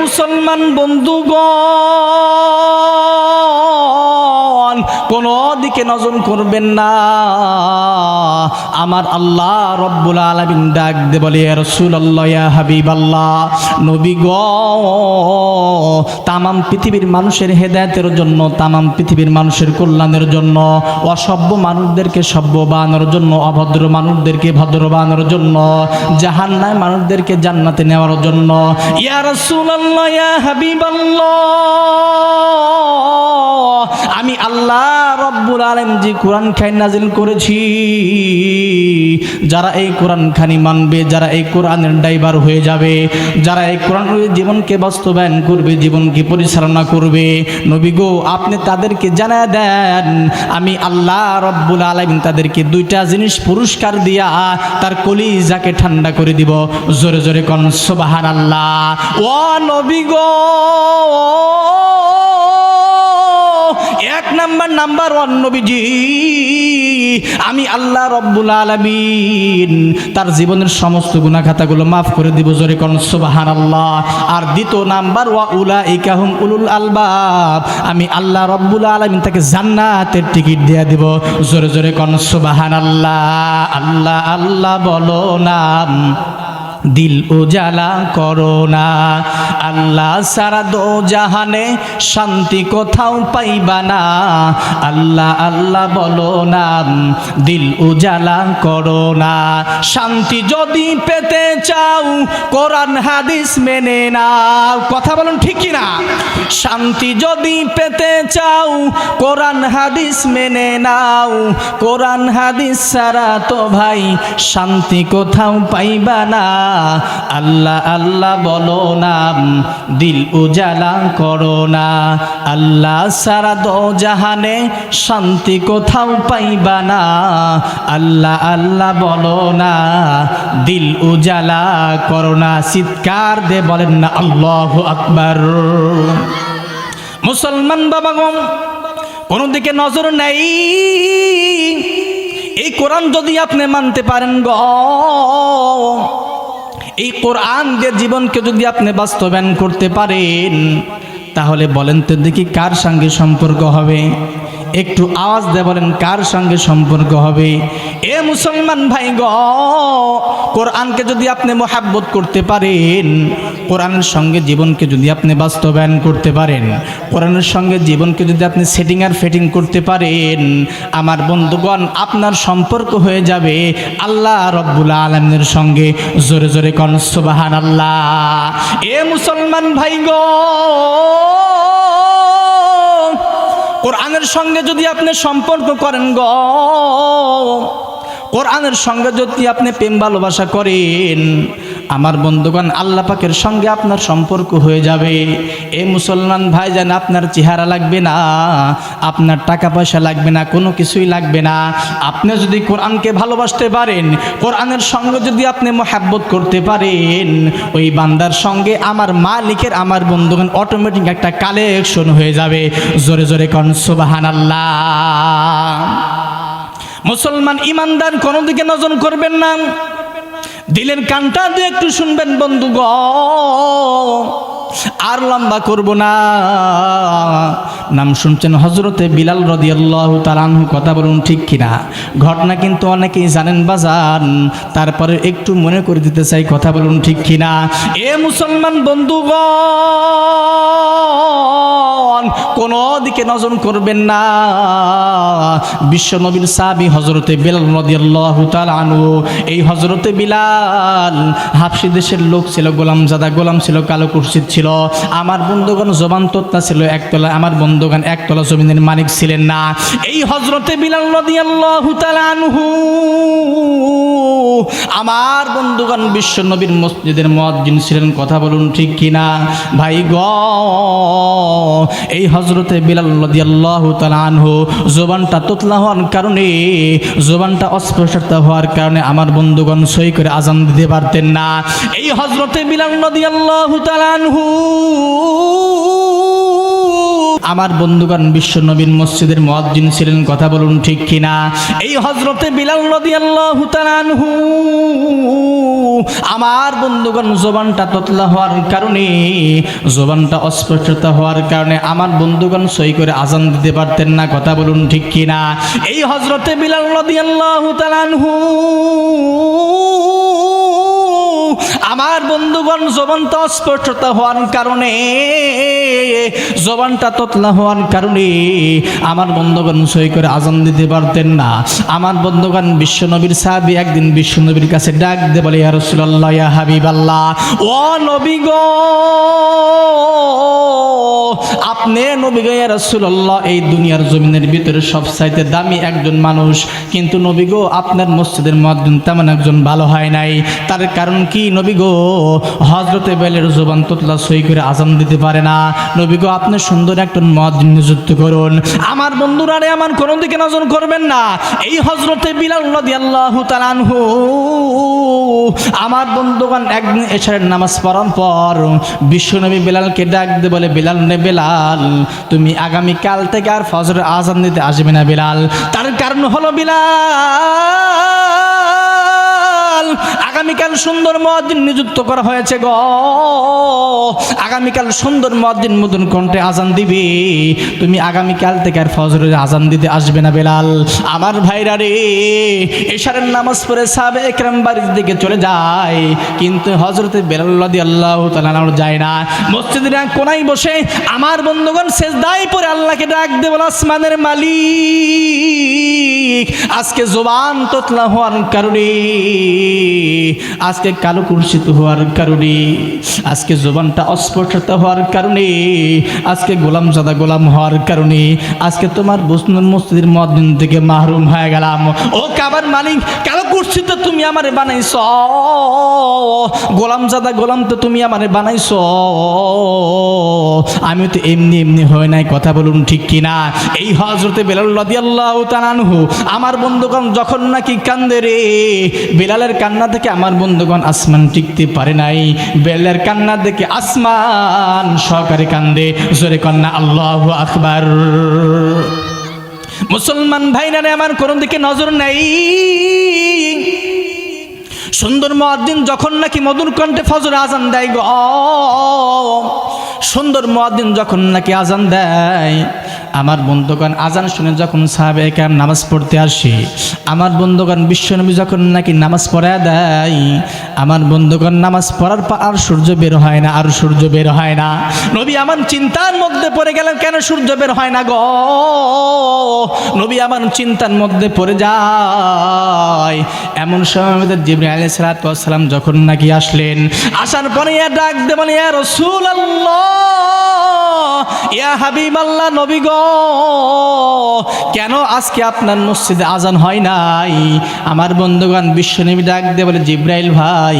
মুসলমান বন্ধুগণ। কোন দিকে নজর করবেন না। আমার আল্লাহ রব্বুল আলমিন ডাক দে বলে রসুল আল্লাহ হাবিব আল্লাহ নবী গ, তামাম পৃথিবীর মানুষের হেদায়তের জন্য, তামাম পৃথিবীর মানুষের কল্যাণের জন্য, অসভ্য মানুষদেরকে সভ্য বানানোর জন্য, অভদ্র মানুষদেরকে ভদ্র বানানোর জন্য জাহান্নায় মানুষদেরকে জান্নাতে নেওয়ার জন্য, ইয়া রাসূলুল্লাহ, ইয়া হাবিবাল্লাহ আমি আল্লাহ রব্বুল আলম যে কোরআন খাই নাজিল করেছি, যারা এই কোরআন খানি মানবে, যারা এই কোরআনের ড্রাইভার হয়ে যাবে, যারা এই কোরআন জীবনকে বাস্তবায়ন করবে, জীবনকে পরিচালনা করবে, নবী গো, আপনি তাদেরকে জানা দেন, আমি আল্লাহ রব্বুল আলমিন তাদেরকে দুইটা জিনিস পুরস্কার দিয়া তার কলিজাকে ঠান্ডা করে দিব। জোরে জোরে কন সোবাহান আল্লাহ ও নবী গো নাম্বার নাম্বার ওয়ান নবীজি। আমি আল্লাহ রব্বুল আলমিন। তার জীবনের সমস্ত গুণাখাতাগুলো মাফ করে দিব, জোরে কন সুবাহান আল্লাহ আর দ্বিতীয় নাম্বার, ওয়া উলা ইকাহুম উলুল আলবাব। আমি আল্লাহ রব্বুল আলমিন তাকে জান্নাতের টিকিট দিয়ে দিব, জোরে জোরে কন সুবাহান আল্লাহ আল্লাহ আল্লাহ বলো নাম। দিল উজালা করো না আল্লাহ সারা দো জাহানে শান্তি কোথাও পাইবা না। আল্লাহ আল্লাহ বলো না, দিল উজালা করো না শান্তি যদি পেতে চাও, কোরআন, হাদিস মেনে নাও। কথা বলুন ঠিক না শান্তি যদি পেতে চাও, কোরআন, হাদিস মেনে নাও। কোরআন, হাদিস ছাড়া তো ভাই শান্তি কোথাও পাইবা না। আল্লাহ আল্লাহ বলো না, দিল উজালা করো না। আল্লাহ সারা দো জাহানে শান্তি কোথাও পাইবা না। আল্লাহ আল্লাহ বলো না, দিল উজালা করো না। চিৎকার দে বলেন না, আল্লাহ আকবার। মুসলমান বাবাগম কোনো দিকে নজর নেই। এই কোরআন যদি আপনি মানতে পারেন গ এই কোরআন দিয়ে জীবনকে যদি আপনি বাস্তবায়ন করতে পারেন, তাহলে বলেন তো দেখি কার সঙ্গে সম্পর্ক হবে? একটু আওয়াজ দিয়ে বলেন, কার সঙ্গে সম্পর্ক হবে? এ মুসলমান ভাই গ কোরআনকে যদি আপনি মোহাব্বত করতে পারেন, কোরআনের সঙ্গে জীবনকে যদি আপনি বাস্তবায়ন করতে পারেন, কোরআনের সঙ্গে জীবনকে যদি আপনি সেটিং আর ফিটিং করতে পারেন, আমার বন্ধুগণ, আপনার সম্পর্ক হয়ে যাবে আল্লাহ রব্বুল আলমের সঙ্গে। জোরে জোরে কন সুবাহান আল্লাহ এ মুসলমান ভাই গো কোরআনের সঙ্গে যদি আপনি সম্পর্ক করেন গ কোরআনের সঙ্গে যদি আপনি প্রেম ভালোবাসা করেন আমার বন্ধুগণ, আল্লাহ পাকের সঙ্গে আপনার সম্পর্ক হয়ে যাবে। এ মুসলমান ভাই যেন আপনার চেহারা লাগবে না, আপনার টাকা পয়সা লাগবে না, কোনো কিছুই লাগবে না। আপনি যদি কোরআনকে ভালোবাসতে পারেন, কোরআনের সঙ্গে যদি আপনি মোহাব্বত করতে পারেন, ওই বান্দার সঙ্গে আমার মালিকের, আমার বন্ধুগণ অটোমেটিক একটা কালেকশন হয়ে যাবে। জোরে জোরে কন সুবাহান আল্লাহ মুসলমান ইমানদার, কোনো দিকে নজর করবেন না। দিলের কানটা দিয়ে একটু শুনবেন বন্ধু গ আর লম্বা করব না। নাম শুনছেন হজরতে বিলাল রদিয়াল্লাহ তালানহু কথা বলুন ঠিক কিনা? ঘটনা কিন্তু অনেকেই জানেন বা জান, তারপরে একটু মনে করে দিতে চাই, কথা বলুন ঠিক কিনা? এ মুসলমান বন্ধুগণ! কোন দিকে নজর করবেন না। বিশ্ব নবীর সাবি হজরতে বিলাল রদিয়াল্লাহ তালানহু এই হজরতে বিলাল হাফসি দেশের লোক ছিল গোলাম জাদা গোলাম ছিল, কালো কুর্সিদ ছিল। আমার বন্ধুগণ জবান তত্তা ছিল একতলা আমার বন্ধুগণ একতলা জমিনের মালিক ছিলেন না। এই হজরতে বিলাল রাদিয়াল্লাহু তাআলা আনহু আমার বন্ধুগণ বিশ্ব নবীর মসজিদের মুয়াজ্জিন ছিলেন, কথা বলুন ঠিক কিনা? ভাই গ, এই হজরতে বিলাল রাদিয়াল্লাহু তাআলা আনহু, জবানটা তোতলা হওয়ার কারণে, জবানটা অস্পষ্ট হওয়ার কারণে আমার বন্ধুগণ সই করে আজান দিতে পারতেন না। এই হজরতে বিলাল রাদিয়াল্লাহু তাআলা আনহু আমার বন্ধুগণ বিশ্ব নবীন মসজিদের মুয়াজ্জিন ছিলেন, কথা বলুন ঠিক কিনা? এই হজরতে বিলাল তাআলা আনহু, আমার বন্ধুগণ জবানটা ততলা হওয়ার কারণে, জবানটা অস্পষ্টতা হওয়ার কারণে আমার বন্ধুগণ সই করে আজান দিতে পারতেন না, কথা বলুন ঠিক কিনা? এই হজরতে বিলাল রাদিয়াল্লাহু তাআলা আনহু আমার বন্ধুগণ জবানটা অস্পষ্টতা হওয়ার কারণে, জবানটা ততলা হওয়ার কারণে আমার বন্ধুগণ সই করে আজান দিতে পারতেন না। আমার বন্ধুগণ বিশ্বনবীর সাহাবি একদিন বিশ্বনবীর কাছে ডাক দে বলে, ইয়া রাসূলুল্লাহ, ইয়া হাবিবাল্লাহ, ও নবী গো আপনি নবী গো ইয়া রাসূলুল্লাহ, এই দুনিয়ার জমিনের ভিতরে সবচাইতে দামি একজন মানুষ। কিন্তু নবী গো, আপনার মসজিদের মুয়াজ্জিন তেমন একজন ভালো হয় নাই। তার কারণ কি নবী গো? হজরতে বেলের জবান তোতলা সই করে আজান দিতে পারে না। নবী গো, আপনি সুন্দর একজন মুয়াজ্জিন নিযুক্ত করুন। আমার বন্ধুরা রে, আমার কোনো দিকে নজর করবেন না। এই হজরতে বিলাল রাদিয়াল্লাহু আমার বন্ধুগণ একদিন এশারের নামাজ পড়ার পর বিশ্বনবী বেলালকে ডাক দিয়ে বলে, বেলাল নে বেলাল, তুমি আগামী কাল থেকে আর ফজর আজান দিতে আসবে না বেলাল। তার কারণ হলো বেলাল। আগামীকাল সুন্দর মদিন নিযুক্ত করা হয়েছে গ। আগামীকাল সুন্দর মদিন মদন কণ্ঠে আজান দিবে। তুমি আগামীকাল থেকে আর ফজরের আজান দিতে আসবে না বেলাল। আমার ভাইরা রে, এশারের নামাজ পড়ে সাবে একরাম বাড়ির দিকে চলে যায়। কিন্তু হজরতে বেলাল্লাদি আল্লাহ তালানোর যায় না। মসজিদের কোনায় বসে আমার বন্ধুগণ শেষ দায় পরে আল্লাহকে ডাক দে বল আসমানের মালিক। আজকে জোবান তোতলা হওয়ার কারণে, আজকে কালো কুর্ষিত হওয়ার কারণে, আজকে জোবানটা অস্পষ্টতা হওয়ার কারণে, আজকে গোলাম জাদা গোলাম হওয়ার কারণে, আজকে তোমার বসনুর মসজিদের মদিন থেকে মাহরুম হয়ে গেলাম। ও কাবার মালিক, কালো কুর্ষিত তুমি আমারে বানাইছ। গোলাম জাদা গোলাম তো তুমি আমারে বানাইছ। আমি তো এমনি এমনি হয় নাই, কথা বলুন ঠিক কিনা? এই হজরতে বেলাল রাদিয়াল্লাহু তাআলা আনহু আমার বন্ধুগণ যখন নাকি কান্দে রে, বেলালের কান্না থেকে আমার বন্ধুগণ আসমান টিকতে পারে নাই। বেলালের কান্না দেখে আসমান সহকারে কান্দে। জোরে কন্যা, আল্লাহ আকবার। মুসলমান ভাইরা আমার কোন দিকে নজর নেই। সুন্দর মদিন যখন নাকি মধুর কণ্ঠে ফজর আজান দেয় গো, সুন্দর মদিন যখন নাকি আজান দেয় আমার বন্ধুগণ, আজান শুনে যখন সাহাবে কেন নামাজ পড়তে আসে, আমার বন্ধুগণ বিশ্বনবী যখন নাকি নামাজ পড়া দেয়, আমার বন্ধুগণ, নামাজ পড়ার পর আর সূর্য বের হয় না, আর সূর্য বের হয় না। নবী আমার চিন্তার মধ্যে পড়ে গেলেন, কেন সূর্য বের হয় না গো? নবী আমার চিন্তার মধ্যে পড়ে যায়। এমন সময় আমাদের জিবরি আলী সালাতাম যখন নাকি আসলেন, আসার পরে ডাক দেবেন ইয়া রসুল ইয়া হাবিব আল্লাহ নবী গো, কেন আজকে আপনার মসজিদে আজান হয় নাই? আমার বন্ধুগণ বিশ্বনবী ডাক দিয়ে বলে, জিব্রাইল ভাই,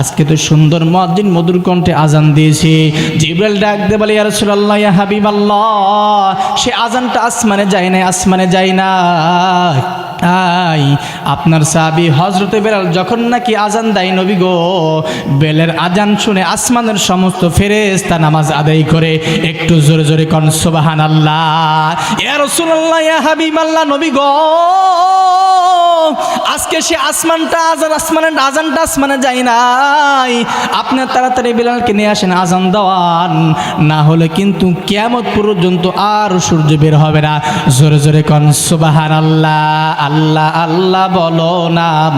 আজকে তো সুন্দর মদিন মধুর কণ্ঠে আজান দিয়েছে। জিব্রাইল ডাক দিয়ে বলে, ইয়া রাসূলুল্লাহ, ইয়া হাবিব আল্লাহ সে আজানটা আসমানে যায় না আসমানে যায় না তাই আপনার সাবি হজরতে বেলাল যখন নাকি আজান দেয় নবী গো, বেলের আজান শুনে আসমানের সমস্ত ফেরেস্তা নামাজ আদায় করে একটু জোরে জোরে কন সোবাহান আল্লাহ এ রসুল্লাহ হাবিব আল্লাহ নবী গো। আজকে সে আসমানটা আজান আসমানের আজানটা আসমানে যায় নাই। আপনার তাড়াতাড়ি বিলালকে নিয়ে আসেন আজান দেওয়ান। না হলে কিন্তু কেমত পর্যন্ত আর সূর্য বের হবে না। জোরে জোরে কন সুবাহান আল্লাহ আল্লাহ আল্লাহ বলো নাম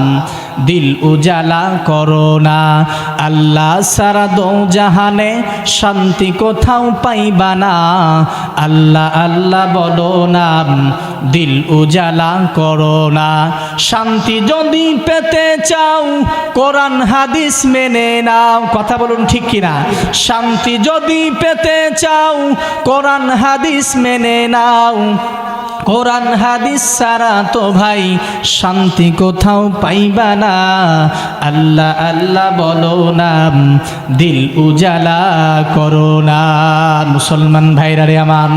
দিল উজালা করো না। আল্লাহ সারা দো জাহানে শান্তি কোথাও পাইবা না। আল্লাহ আল্লাহ বলো নাম দিল উজালা করো না। শান্তি যদি পেতে চাও, কোরআন, হাদিস মেনে নাও। কথা বলুন ঠিক কিনা? শান্তি যদি পেতে চাও, কোরআন, হাদিস মেনে নাও। কোরআন, হাদিস সারা তো ভাই শান্তি কোথাও পাইবা না। আল্লাহ আল্লাহ বলো না, দিল উজালা করো না। মুসলমান ভাইরা রে আমার।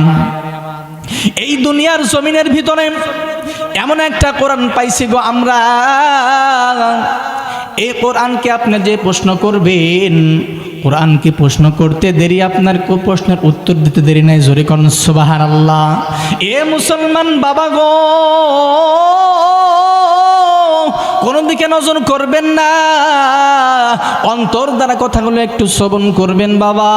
এই দুনিয়ার জমিনের ভিতরে এমন একটা কোরআন পাইছি গো আমরা। এই কোরআনকে আপনি যে প্রশ্ন করবেন, কোরআনকে প্রশ্ন করতে দেরি, আপনার প্রশ্নের উত্তর দিতে দেরি নাই, জোরে কন সুবাহার আল্লাহ এ মুসলমান বাবা গো কোন দিকে নজর করবেন না, অন্তর দ্বারা কথাগুলো একটু শ্রবণ করবেন বাবা।